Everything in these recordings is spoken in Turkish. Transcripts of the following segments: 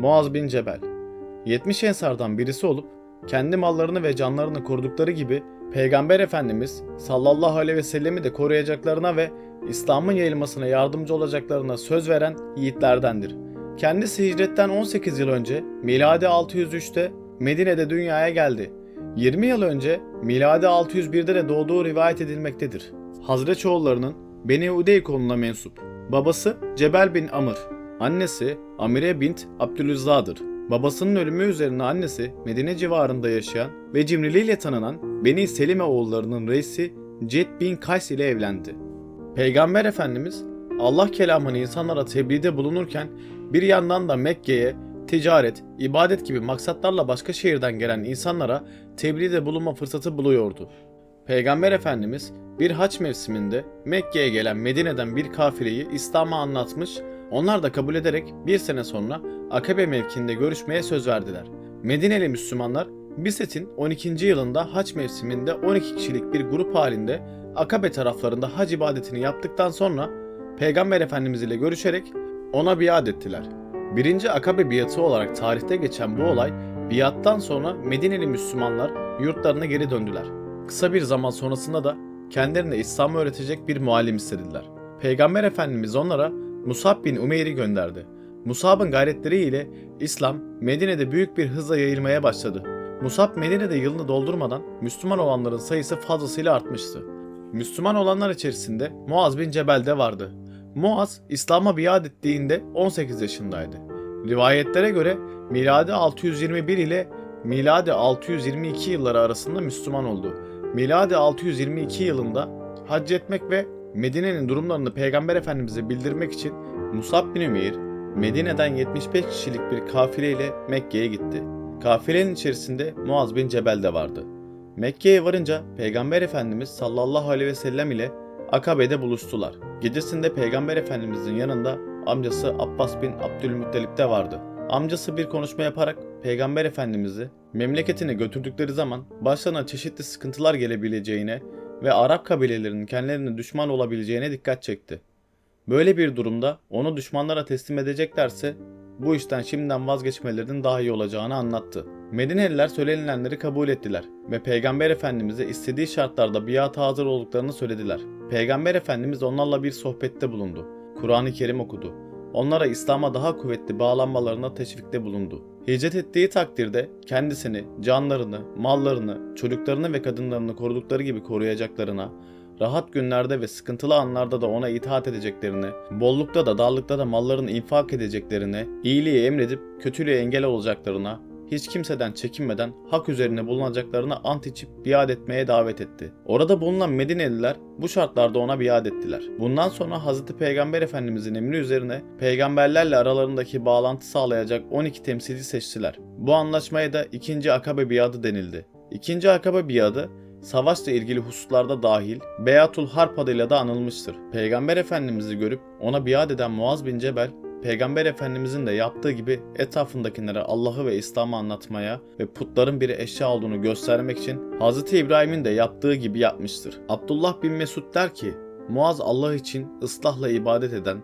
Muaz bin Cebel 70 ensardan birisi olup kendi mallarını ve canlarını korudukları gibi Peygamber Efendimiz sallallahu aleyhi ve sellemi de koruyacaklarına ve İslam'ın yayılmasına yardımcı olacaklarına söz veren yiğitlerdendir. Kendisi hicretten 18 yıl önce miladi 603'te Medine'de dünyaya geldi. 20 yıl önce miladi 601'de de doğduğu rivayet edilmektedir. Hazreti oğullarının Beni Udey koluna mensup. Babası Cebel bin Amr, annesi Amire bint Abdüluzza'dır. Babasının ölümü üzerine annesi Medine civarında yaşayan ve cimriliğiyle tanınan Beni Selime oğullarının reisi Ced bin Kays ile evlendi. Peygamber Efendimiz Allah kelamını insanlara tebliğde bulunurken bir yandan da Mekke'ye ticaret, ibadet gibi maksatlarla başka şehirden gelen insanlara tebliğde bulunma fırsatı buluyordu. Peygamber Efendimiz bir haç mevsiminde Mekke'ye gelen Medine'den bir kafileyi İslam'a anlatmış, onlar da kabul ederek bir sene sonra Akabe mevkinde görüşmeye söz verdiler. Medineli Müslümanlar Biset'in 12. yılında haç mevsiminde 12 kişilik bir grup halinde Akabe taraflarında hac ibadetini yaptıktan sonra Peygamber Efendimiz ile görüşerek ona biat ettiler. Birinci Akabe biatı olarak tarihte geçen bu olay biattan sonra Medineli Müslümanlar yurtlarına geri döndüler. Kısa bir zaman sonrasında da kendilerine İslam'ı öğretecek bir muallim istediler. Peygamber Efendimiz onlara Musab bin Umeyr'i gönderdi. Musab'ın gayretleriyle İslam Medine'de büyük bir hızla yayılmaya başladı. Musab Medine'de yılını doldurmadan Müslüman olanların sayısı fazlasıyla artmıştı. Müslüman olanlar içerisinde Muaz bin Cebel de vardı. Muaz İslam'a biat ettiğinde 18 yaşındaydı. Rivayetlere göre miladi 621 ile miladi 622 yılları arasında Müslüman oldu. Miladi 622 yılında hac etmek ve Medine'nin durumlarını Peygamber Efendimiz'e bildirmek için Musab bin Ümeyr Medine'den 75 kişilik bir kafileyle Mekke'ye gitti. Kafilenin içerisinde Muaz bin Cebel de vardı. Mekke'ye varınca Peygamber Efendimiz sallallahu aleyhi ve sellem ile Akabe'de buluştular. Gecesinde Peygamber Efendimizin yanında amcası Abbas bin Abdülmuttalip de vardı. Amcası bir konuşma yaparak Peygamber Efendimiz'i memleketine götürdükleri zaman başlarına çeşitli sıkıntılar gelebileceğine ve Arap kabilelerinin kendilerine düşman olabileceğine dikkat çekti. Böyle bir durumda onu düşmanlara teslim edeceklerse bu işten şimdiden vazgeçmelerinin daha iyi olacağını anlattı. Medineliler söylenilenleri kabul ettiler ve Peygamber Efendimiz'e istediği şartlarda biata hazır olduklarını söylediler. Peygamber Efendimiz onlarla bir sohbette bulundu. Kur'an-ı Kerim okudu. Onlara İslam'a daha kuvvetli bağlanmalarına teşvikte bulundu. Hicret ettiği takdirde kendisini, canlarını, mallarını, çocuklarını ve kadınlarını korudukları gibi koruyacaklarına, rahat günlerde ve sıkıntılı anlarda da ona itaat edeceklerine, bollukta da darlıkta da mallarını infak edeceklerine, iyiliği emredip kötülüğe engel olacaklarına, hiç kimseden çekinmeden hak üzerine bulunacaklarına ant içip biat etmeye davet etti. Orada bulunan Medineliler bu şartlarda ona biat ettiler. Bundan sonra Hz. Peygamber Efendimizin emri üzerine peygamberlerle aralarındaki bağlantı sağlayacak 12 temsilci seçtiler. Bu anlaşmaya da 2. Akabe biadı denildi. 2. Akabe biadı savaşla ilgili hususlarda dahil Beyatul Harp adıyla da anılmıştır. Peygamber Efendimiz'i görüp ona biat eden Muaz bin Cebel Peygamber Efendimizin de yaptığı gibi etrafındakilere Allah'ı ve İslam'ı anlatmaya ve putların bir eşya olduğunu göstermek için Hz. İbrahim'in de yaptığı gibi yapmıştır. Abdullah bin Mesud der ki, Muaz Allah için ıslahla ibadet eden,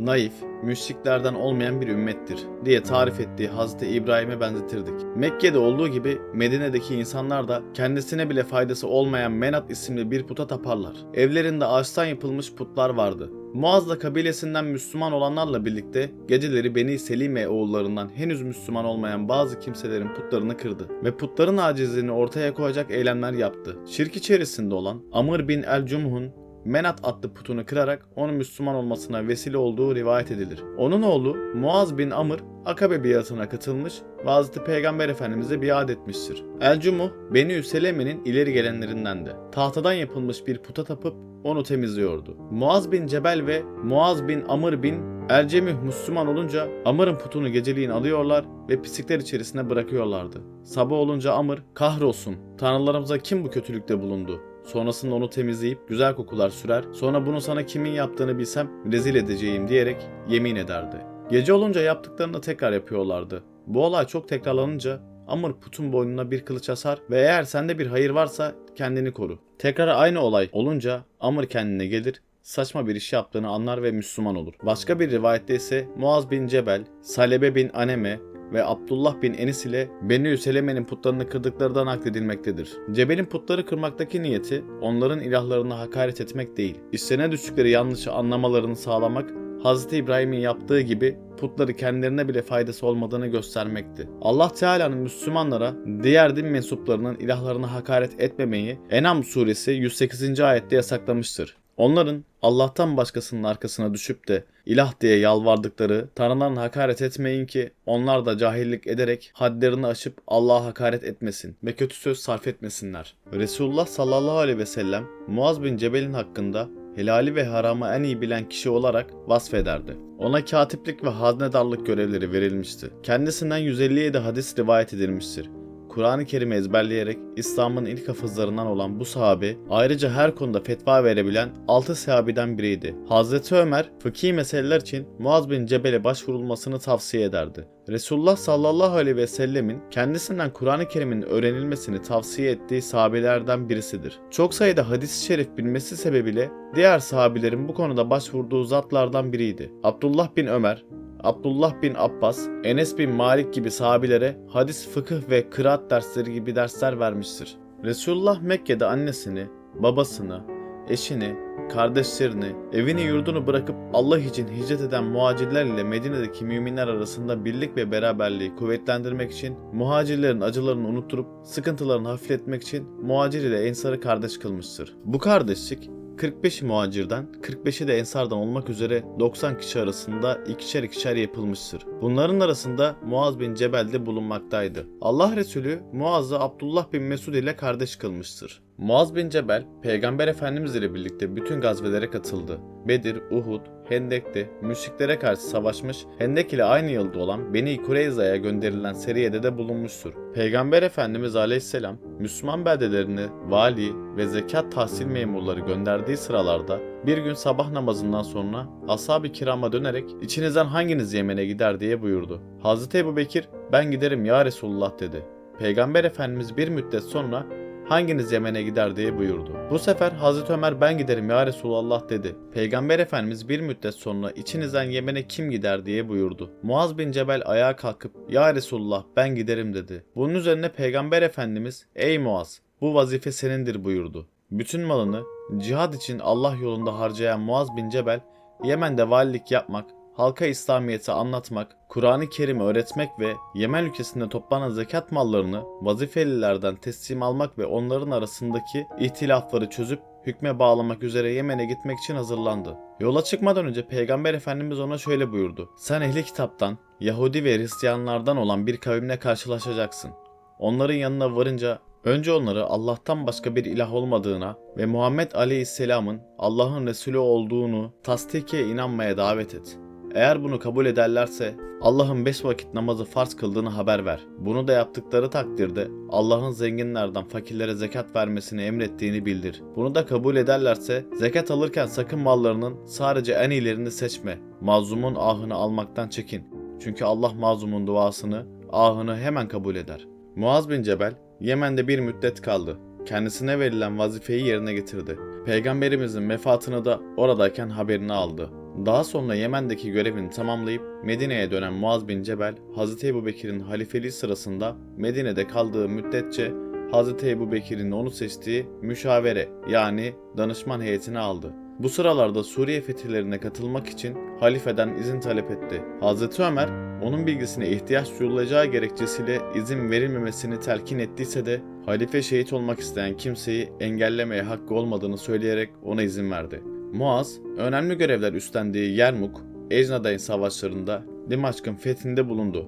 naif, müşriklerden olmayan bir ümmettir diye tarif ettiği Hz. İbrahim'e benzetirdik. Mekke'de olduğu gibi Medine'deki insanlar da kendisine bile faydası olmayan Menat isimli bir puta taparlar. Evlerinde ağaçtan yapılmış putlar vardı. Muaz'la kabilesinden Müslüman olanlarla birlikte geceleri Beni Selime oğullarından henüz Müslüman olmayan bazı kimselerin putlarını kırdı ve putların acizliğini ortaya koyacak eylemler yaptı. Şirk içerisinde olan Amr bin el-Cumhun Menat adlı putunu kırarak onun Müslüman olmasına vesile olduğu rivayet edilir. Onun oğlu Muaz bin Amr Akabe biatına katılmış ve Hazreti Peygamber Efendimiz'e biat etmiştir. El-Cumuh Beni Seleme'nin ileri gelenlerindendi. Tahtadan yapılmış bir puta tapıp onu temizliyordu. Muaz bin Cebel ve Muaz bin Amr bin Elcemih Müslüman olunca Amr'ın putunu geceliğin alıyorlar ve pislikler içerisine bırakıyorlardı. Sabah olunca Amr kahrolsun tanrılarımıza kim bu kötülükte bulundu? Sonrasında onu temizleyip güzel kokular sürer. Sonra bunu sana kimin yaptığını bilsem rezil edeceğim diyerek yemin ederdi. Gece olunca yaptıklarını tekrar yapıyorlardı. Bu olay çok tekrarlanınca Amr putun boynuna bir kılıç asar ve eğer sende bir hayır varsa kendini koru. Tekrar aynı olay olunca Amr kendine gelir saçma bir iş yaptığını anlar ve Müslüman olur. Başka bir rivayette ise Muaz bin Cebel, Salebe bin Aneme, ve Abdullah bin Enis ile Beni Seleme'nin putlarını kırdıklarından nakledilmektedir. Cebel'in putları kırmaktaki niyeti onların ilahlarına hakaret etmek değil, işlerine düştükleri yanlışı anlamalarını sağlamak Hz. İbrahim'in yaptığı gibi putları kendilerine bile faydası olmadığını göstermekti. Allah Teala'nın Müslümanlara diğer din mensuplarının ilahlarına hakaret etmemeyi Enam suresi 108. ayette yasaklamıştır. Onların Allah'tan başkasının arkasına düşüp de ilah diye yalvardıkları Tanrılarına hakaret etmeyin ki onlar da cahillik ederek hadlerini aşıp Allah'a hakaret etmesin ve kötü söz sarf etmesinler. Resulullah sallallahu aleyhi ve sellem Muaz bin Cebel'in hakkında helali ve haramı en iyi bilen kişi olarak vasfederdi. Ona katiplik ve haznedarlık görevleri verilmişti. Kendisinden 157 hadis rivayet edilmiştir. Kur'an-ı Kerim'i ezberleyerek İslam'ın ilk hafızlarından olan bu sahabe ayrıca her konuda fetva verebilen 6 sahabeden biriydi. Hazreti Ömer fıkhi meseleler için Muaz bin Cebel'e başvurulmasını tavsiye ederdi. Resulullah sallallahu aleyhi ve sellemin kendisinden Kur'an-ı Kerim'in öğrenilmesini tavsiye ettiği sahabelerden birisidir. Çok sayıda hadis-i şerif bilmesi sebebiyle diğer sahabelerin bu konuda başvurduğu zatlardan biriydi. Abdullah bin Ömer, Abdullah bin Abbas, Enes bin Malik gibi sahabilere hadis, fıkıh ve kıraat dersleri gibi dersler vermiştir. Resulullah Mekke'de annesini, babasını, eşini, kardeşlerini, evini yurdunu bırakıp Allah için hicret eden muhacirler ile Medine'deki müminler arasında birlik ve beraberliği kuvvetlendirmek için muhacirlerin acılarını unutturup sıkıntılarını hafifletmek için muhacir ile ensarı kardeş kılmıştır. Bu kardeşlik 45'i muhacirden, 45'i de ensardan olmak üzere 90 kişi arasında ikişer ikişer yapılmıştır. Bunların arasında Muaz bin Cebel de bulunmaktaydı. Allah Resulü Muaz'ı Abdullah bin Mesud ile kardeş kılmıştır. Muaz bin Cebel, Peygamber Efendimiz ile birlikte bütün gazvelere katıldı. Bedir, Uhud, Hendek'te müşriklere karşı savaşmış, Hendek ile aynı yılda olan Beni Kureyza'ya gönderilen seriyede de bulunmuştur. Peygamber Efendimiz Aleyhisselam, Müslüman beldelerine vali ve zekat tahsil memurları gönderdiği sıralarda bir gün sabah namazından sonra ashab-ı kirama dönerek içinizden hanginiz Yemen'e gider diye buyurdu. Hazreti Ebu Bekir ben giderim ya Resulullah dedi. Peygamber Efendimiz bir müddet sonra hanginiz Yemen'e gider diye buyurdu. Bu sefer Hazreti Ömer ben giderim ya Resulallah dedi. Peygamber Efendimiz bir müddet sonra içinizden Yemen'e kim gider diye buyurdu. Muaz bin Cebel ayağa kalkıp ya Resulullah ben giderim dedi. Bunun üzerine Peygamber Efendimiz ey Muaz bu vazife senindir buyurdu. Bütün malını cihad için Allah yolunda harcayan Muaz bin Cebel Yemen'de valilik yapmak, halka İslamiyet'i anlatmak, Kur'an-ı Kerim'i öğretmek ve Yemen ülkesinde toplanan zekat mallarını vazifelilerden teslim almak ve onların arasındaki ihtilafları çözüp hükme bağlamak üzere Yemen'e gitmek için hazırlandı. Yola çıkmadan önce Peygamber Efendimiz ona şöyle buyurdu. Sen ehli kitaptan, Yahudi ve Hristiyanlardan olan bir kavimle karşılaşacaksın. Onların yanına varınca önce onları Allah'tan başka bir ilah olmadığına ve Muhammed Aleyhisselam'ın Allah'ın Resulü olduğunu tasdike inanmaya davet et. Eğer bunu kabul ederlerse Allah'ın beş vakit namazı farz kıldığını haber ver. Bunu da yaptıkları takdirde Allah'ın zenginlerden fakirlere zekat vermesini emrettiğini bildir. Bunu da kabul ederlerse zekat alırken sakın mallarının sadece en iyilerini seçme. Mazlumun ahını almaktan çekin. Çünkü Allah mazlumun duasını, ahını hemen kabul eder. Muaz bin Cebel Yemen'de bir müddet kaldı. Kendisine verilen vazifeyi yerine getirdi. Peygamberimizin vefatını da oradayken haberini aldı. Daha sonra Yemen'deki görevini tamamlayıp Medine'ye dönen Muaz bin Cebel, Hz. Ebu Bekir'in halifeliği sırasında Medine'de kaldığı müddetçe Hz. Ebu Bekir'in onu seçtiği müşavere yani danışman heyetini aldı. Bu sıralarda Suriye fetihlerine katılmak için halifeden izin talep etti. Hz. Ömer onun bilgisine ihtiyaç duyulacağı gerekçesiyle izin verilmemesini telkin ettiyse de halife şehit olmak isteyen kimseyi engellemeye hakkı olmadığını söyleyerek ona izin verdi. Muaz, önemli görevler üstlendiği Yermuk, Ecnadayın savaşlarında Dimaşk'ın fethinde bulundu.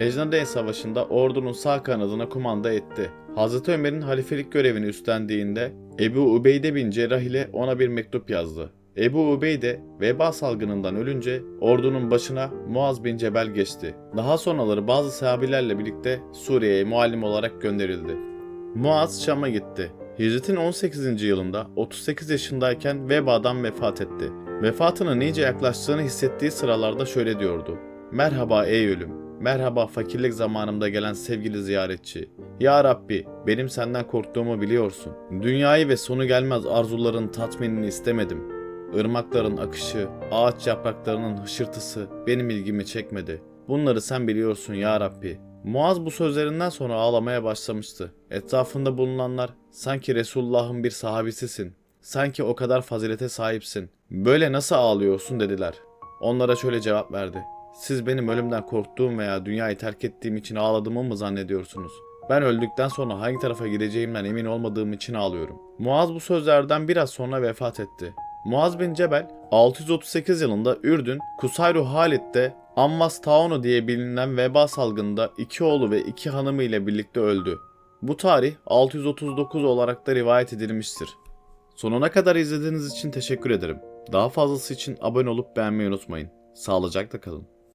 Ecnadayın savaşında ordunun sağ kanadına kumanda etti. Hazreti Ömer'in halifelik görevini üstlendiğinde Ebu Ubeyde bin Cerrah ile ona bir mektup yazdı. Ebu Ubeyde veba salgınından ölünce ordunun başına Muaz bin Cebel geçti. Daha sonraları bazı sahabilerle birlikte Suriye'ye muallim olarak gönderildi. Muaz Şam'a gitti. Hicretin 18. yılında 38 yaşındayken vebadan vefat etti. Vefatının iyice yaklaştığını hissettiği sıralarda şöyle diyordu. Merhaba ey ölüm, merhaba fakirlik zamanımda gelen sevgili ziyaretçi. Ya Rabbi, benim senden korktuğumu biliyorsun. Dünyayı ve sonu gelmez arzuların tatminini istemedim. Irmakların akışı, ağaç yapraklarının hışırtısı benim ilgimi çekmedi. Bunları sen biliyorsun ya Rabbi. Muaz bu sözlerinden sonra ağlamaya başlamıştı. Etrafında bulunanlar sanki Resulullah'ın bir sahabisisin. Sanki o kadar fazilete sahipsin. Böyle nasıl ağlıyorsun dediler. Onlara şöyle cevap verdi. Siz benim ölümden korktuğum veya dünyayı terk ettiğim için ağladığımı mı zannediyorsunuz? Ben öldükten sonra hangi tarafa gideceğimden emin olmadığım için ağlıyorum. Muaz bu sözlerden biraz sonra vefat etti. Muaz bin Cebel 638 yılında Ürdün, Kusayru Halit'te Ammas Taunu diye bilinen veba salgında iki oğlu ve iki hanımı ile birlikte öldü. Bu tarih 639 olarak da rivayet edilmiştir. Sonuna kadar izlediğiniz için teşekkür ederim. Daha fazlası için abone olup beğenmeyi unutmayın. Sağlıcakla kalın.